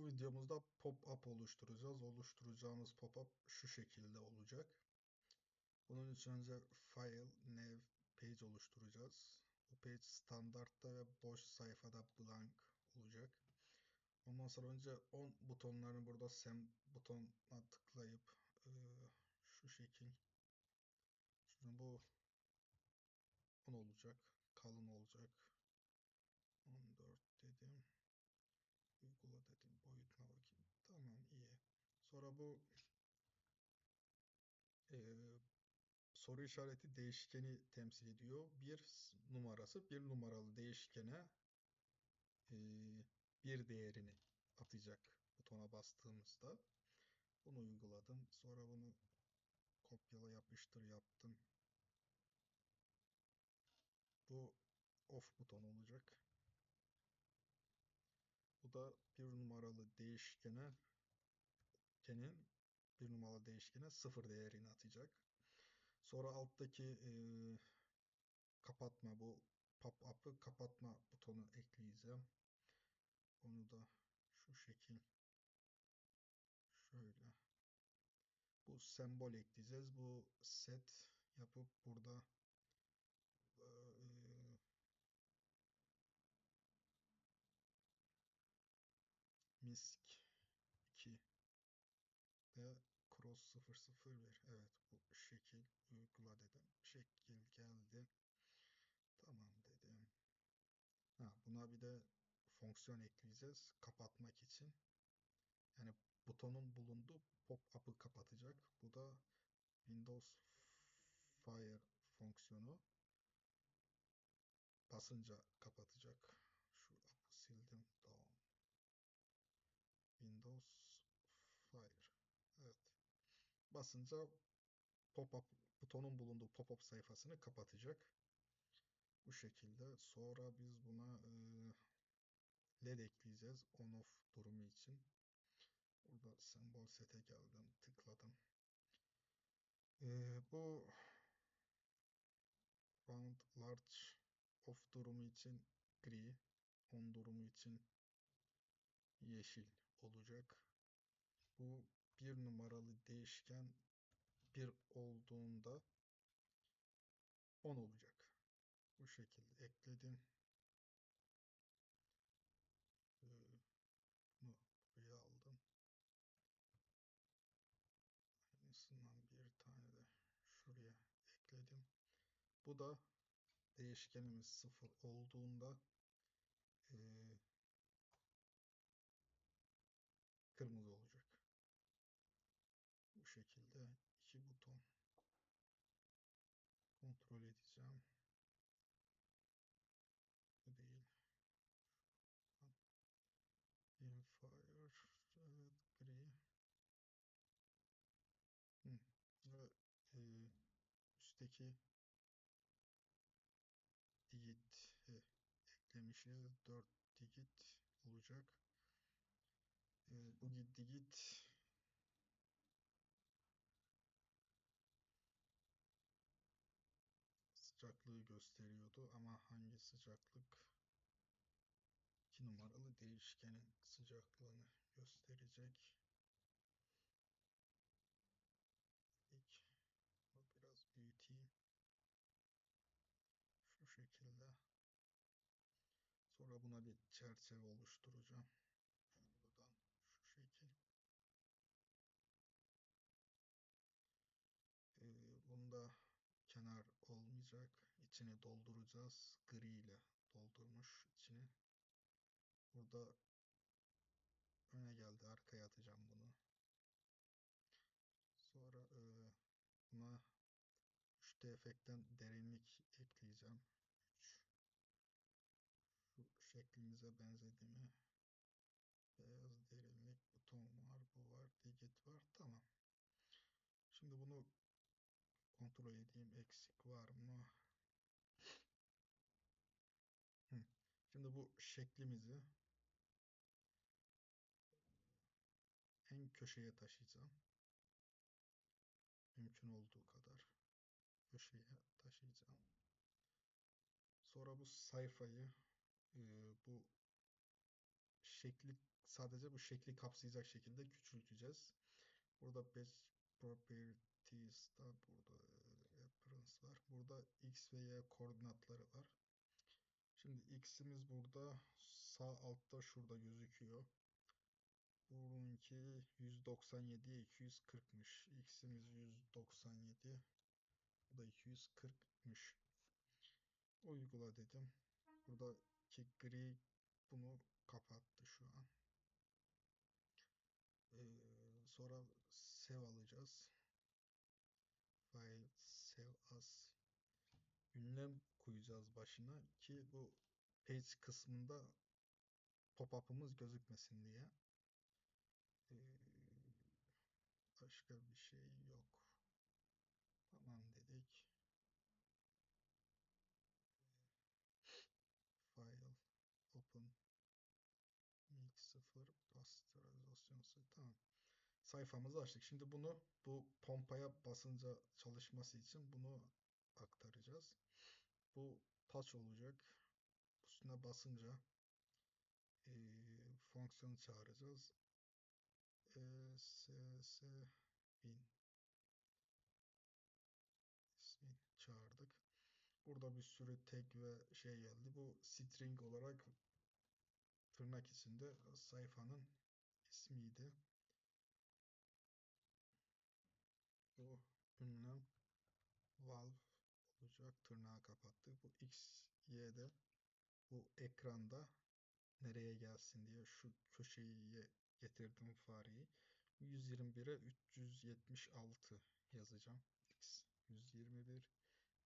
Bu videomuzda pop-up oluşturacağız. Oluşturacağımız pop-up şu şekilde olacak. Bunun için önce file, new, page oluşturacağız. Bu page standartta ve boş sayfada blank olacak. Ondan sonra önce on butonlarını burada sem butonuna tıklayıp e, şu şekil şimdi bu 10 olacak. Kalın olacak. 14 dedim. Uygula dedim. Boyutuna bakayım. Tamam iyi. Bu e, soru işareti değişkeni temsil ediyor. Bir numarası bir numaralı değişkene e, bir değerini atacak butona bastığımızda. Bunu uyguladım. Sonra bunu kopyala yapıştır yaptım. Bu off buton olacak. Bu da bir numaralı değişkene kenin bir numaralı değişkene sıfır değerini atacak. Sonra alttaki e, kapatma bu pop-up'ı kapatma butonu ekleyeceğim. Onu da şu şekil şöyle bu sembol ekleyeceğiz. Bu set yapıp burada e, misk 2 ve cross 001 evet bu şekil uygula dedim. Şekil geldi. Tamam dedim. Ha, buna bir de fonksiyon ekleyeceğiz kapatmak için. Yani butonun bulunduğu pop-up'ı kapatacak. Bu da Windows Fire fonksiyonu basınca kapatacak. Şu sildim. Tamam. Windows Fire. Basınca pop-up butonun bulunduğu pop-up sayfasını kapatacak. Bu şekilde. Sonra biz buna e, LED ekleyeceğiz on off durumu için. Burada sembol sete geldim. Tıkladım. Ee, bu round large off durumu için gri, on durumu için yeşil olacak. Bu bir numaralı değişken bir olduğunda 10 olacak. Bu şekilde ekledim. Ee, bunu buraya aldım. Aynısından bir tane de şuraya ekledim. Bu da değişkenimiz sıfır olduğunda e, kırmızı olacak. Bu şekilde iki buton kontrol edeceğim. Bu değil. Infire, evet, gri. Hı. Ve e, üstteki digit e, eklemişiz. 4 digit olacak. E, bu digit sıcaklığı gösteriyordu ama hangi sıcaklık 2 numaralı değişkenin sıcaklığını gösterecek. İlk biraz büyüteyim. Şu şekilde. Sonra buna bir çerçeve oluşturacağım. Şuradan şu şekil. Ee, bunda kenar olmayacak. İçini dolduracağız. Gri ile doldurmuş içini. Burada öne geldi. Arkaya atacağım bunu. Sonra e, buna 3D efektten derinlik ekleyeceğim. 3 şu şeklimize benzedi mi? Beyaz derinlik buton var, bu var, digit var. Tamam. Şimdi bunu kontrol edeyim. Eksik var mı? Şimdi bu şeklimizi en köşeye taşıyacağım. Mümkün olduğu kadar köşeye taşıyacağım. Sonra bu sayfayı bu şekli sadece bu şekli kapsayacak şekilde küçülteceğiz. Burada page properties'ta burada appearance var. Burada x ve y koordinatları var. Şimdi x'imiz burada sağ altta şurada gözüküyor. Bununki 197'ye 240'mış. X'imiz 197. Bu da 240'mış. Uygula dedim. Buradaki gri bunu kapattı şu an. Ee, sonra save alacağız. File. Ünlem koyacağız başına ki bu page kısmında pop-up'ımız gözükmesin diye. Ee, başka bir şey yok. Tamam dedik. File open mix 0 pasterizasyon tamam. Sayfamızı açtık. Şimdi bunu bu pompaya basınca çalışması için bunu aktaracağız. Bu touch olacak. Üstüne basınca e, fonksiyonu çağıracağız. ESS bin ismini çağırdık. Burada bir sürü tag ve şey geldi. Bu string olarak tırnak içinde sayfanın ismiydi. Bu ünlem valve. Tırnağı kapattık. Bu x, y'de bu ekranda nereye gelsin diye şu köşeyi getirdim fareyi. 121'e 376 yazacağım. X 121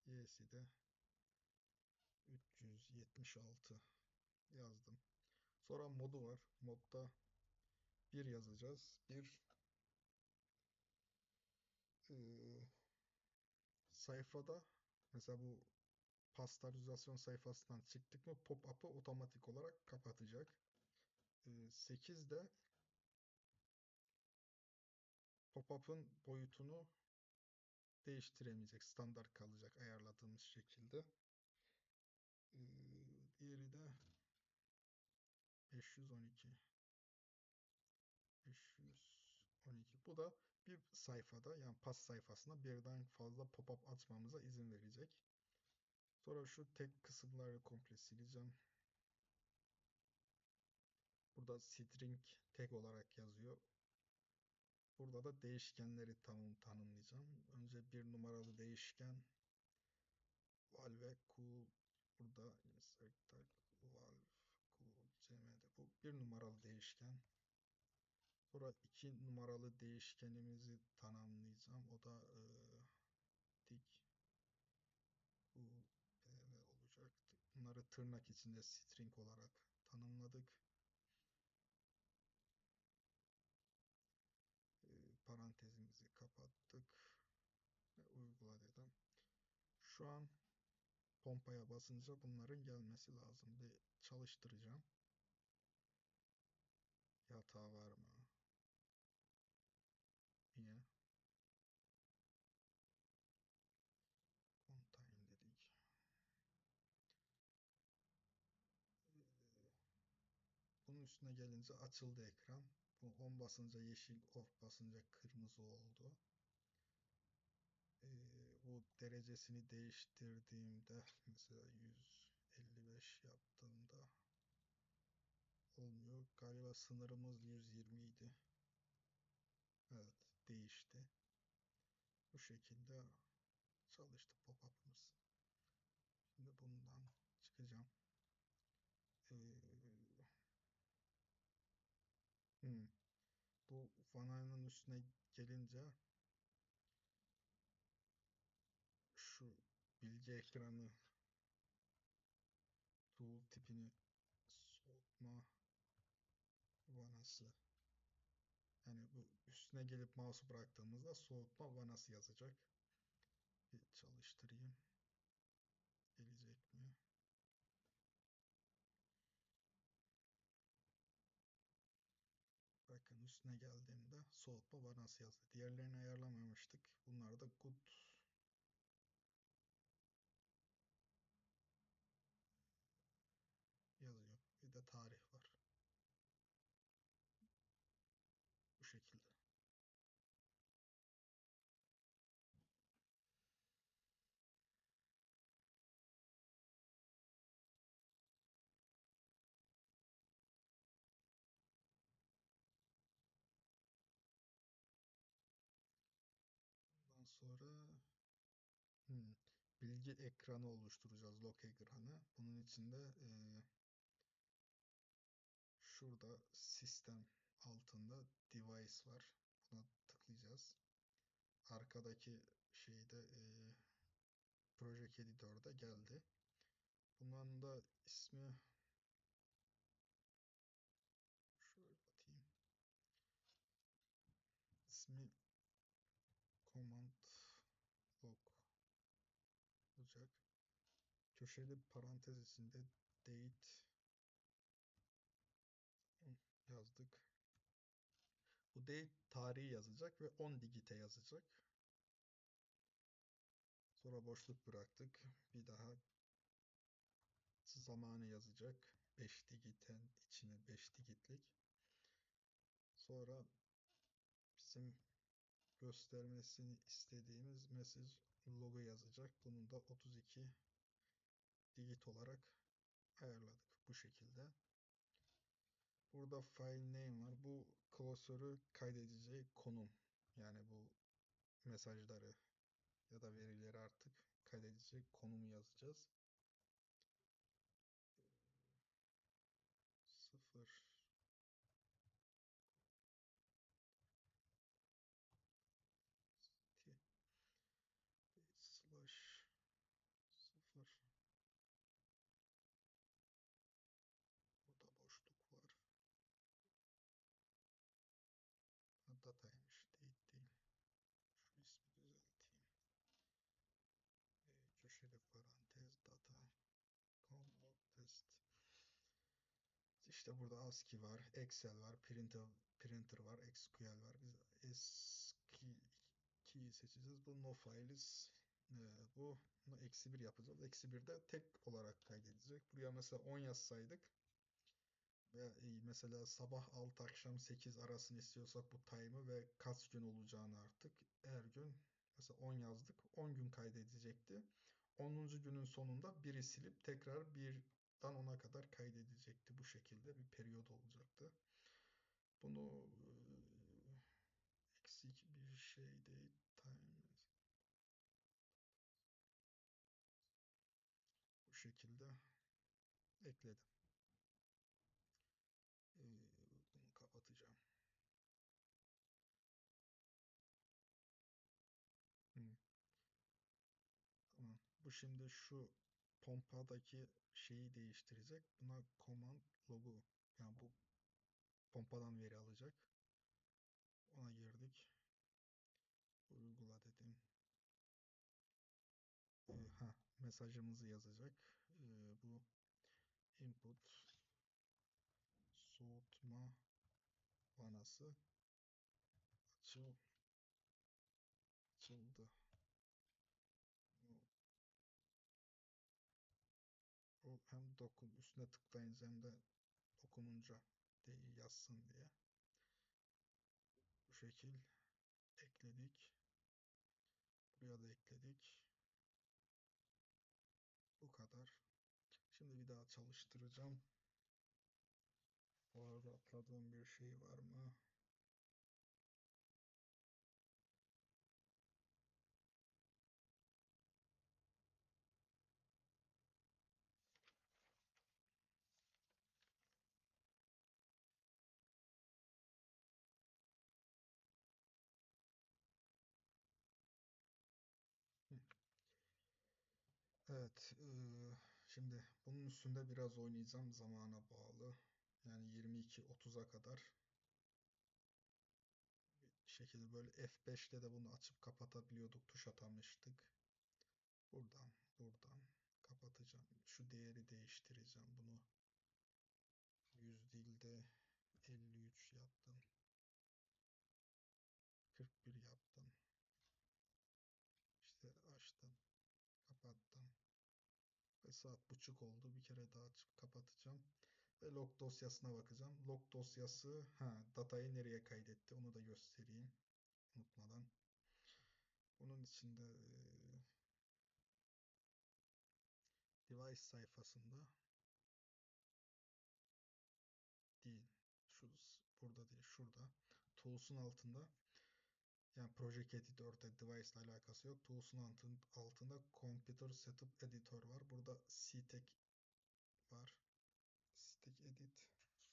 y'si de 376 yazdım. Sonra modu var. Modda 1 yazacağız. 1 e, sayfada mesela bu pasterizasyon sayfasından çıktık mı pop-up'ı otomatik olarak kapatacak. E, 8 de pop-up'ın boyutunu değiştiremeyecek. Standart kalacak ayarladığımız şekilde. Ee, diğeri de 512. 512. Bu da bir sayfada yani pas sayfasında birden fazla pop-up açmamıza izin verecek. Sonra şu tek kısımları komple sileceğim. Burada string tag olarak yazıyor. Burada da değişkenleri tanım, tanımlayacağım. Önce bir numaralı değişken valve cool burada valve cool cm'de bu bir numaralı değişken. Sonra iki numaralı değişkenimizi tanımlayacağım. O da e, tik bu pv olacak. Bunları tırnak içinde string olarak tanımladık. parantezimizi kapattık ve uygula dedim. Şu an pompaya basınca bunların gelmesi lazım. Bir çalıştıracağım. Hata var mı? Niye? On time dedik. Bunun üstüne gelince açıldı ekran. Bu on basınca yeşil, off basınca kırmızı oldu. Ee, derecesini değiştirdiğimde mesela 155 yaptığımda olmuyor. Galiba sınırımız 120 idi. Evet değişti. Bu şekilde çalıştı pop-up'ımız. Şimdi bundan çıkacağım. Ee, Hmm. Bu vanayının üstüne gelince şu bilgi ekranı tool tipini soğutma vanası yani bu üstüne gelip mouse'u bıraktığımızda soğutma vanası yazacak. Bir çalıştırayım. Üstüne geldiğimde soğutma vanası yazdı. Diğerlerini ayarlamamıştık. Bunlar da good yazıyor. Bir de tarih var. Bilgi ekranı oluşturacağız. Log ekranı. Bunun içinde eee, şurada sistem altında device var. Buna tıklayacağız. Arkadaki şeyde eee Project Editor'da geldi. Bunların da ismi şöyle atayım. İsmi command log olacak. Köşeli parantez içinde date yazdık. Bu date tarihi yazacak ve 10 digite yazacak. Sonra boşluk bıraktık. Bir daha zamanı yazacak. 5 digiten içine 5 digitlik. Sonra bizim göstermesini istediğimiz message logo yazacak. Bunun da 32 digit olarak ayarladık bu şekilde. Burada file name var. Bu klasörü kaydedeceği konum. Yani bu mesajları ya da verileri artık kaydedecek konumu yazacağız. 0 slash 0 Burada boşluk var. Ha, dataymış. Date değil. Şu ismi düzelteyim. E, köşeli parantez data com test. İşte burada ASCII var, Excel var, printer, printer var, SQL var. Biz SQL'i seçeceğiz. Bu no files. E, bu eksi 1 yapacağız. Eksi 1 de tek olarak kaydedecek. Buraya mesela 10 yazsaydık ve e, mesela sabah 6 akşam 8 arasını istiyorsak bu time'ı ve kaç gün olacağını artık her gün mesela 10 yazdık 10 gün kaydedecekti. 10. günün sonunda 1'i silip tekrar 1'dan 10'a kadar kaydedecekti. Bu şekilde bir periyot olacaktı. Bunu eksik bir şey değil. Time bu şekilde ekledim. Bunu kapatacağım. Tamam. Bu şimdi şu pompadaki şeyi değiştirecek. Buna command logo yani bu pompadan veri alacak. Ona girdik. Uygula dedim. Ee, ha mesajımızı yazacak. Ee, bu input soğutma vanası açıl açıldı. Dokun üstüne tıklayınca hem dokununca diye yazsın diye. Bu şekil ekledik. Buraya da ekledik. Bu kadar. Şimdi bir daha çalıştıracağım. Bu arada atladığım bir şey var mı? Evet, şimdi bunun üstünde biraz oynayacağım zamana bağlı. Yani 22-30'a kadar bir şekilde böyle F5'te de bunu açıp kapatabiliyorduk, tuş atamıştık. Buradan, buradan kapatacağım. Şu değeri değiştireceğim. Bunu 100 dilde 53 yaptım. 41 yaptım. İşte açtım. Kapattım. Ve saat buçuk oldu. Bir kere daha açıp kapatacağım. Ve log dosyasına bakacağım. Log dosyası ha datayı nereye kaydetti onu da göstereyim. Unutmadan. Bunun içinde e, device sayfasında değil. Şu burada değil. Şurada. Tools'un altında Yani Project Editor'da device ile alakası yok. Tools'un altın- altında Computer Setup Editor var. Burada CTEC var. CTEC Edit.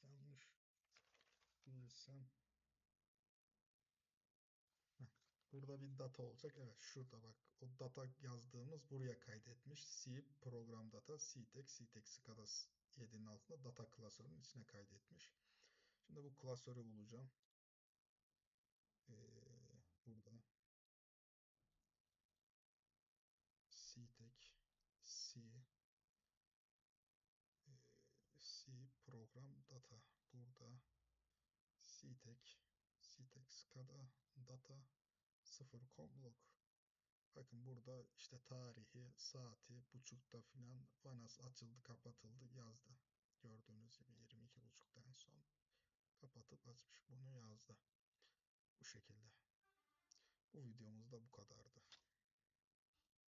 Yanlış. Heh, Burada bir data olacak. Evet şurada bak. O data yazdığımız buraya kaydetmiş. C program data, CTEC, CTEC SCADA 7'nin altında data klasörünün içine kaydetmiş. Şimdi bu klasörü bulacağım. Ee, burada CTEC C e, C program data. Burada CTEC CTEC SCADA data 0 log bakın burada işte tarihi saati buçukta filan vanas açıldı kapatıldı yazdı. Gördüğünüz gibi 22.30'da en son kapatıp açmış bunu yazdı. Bu şekilde. Bu videomuz da bu kadardı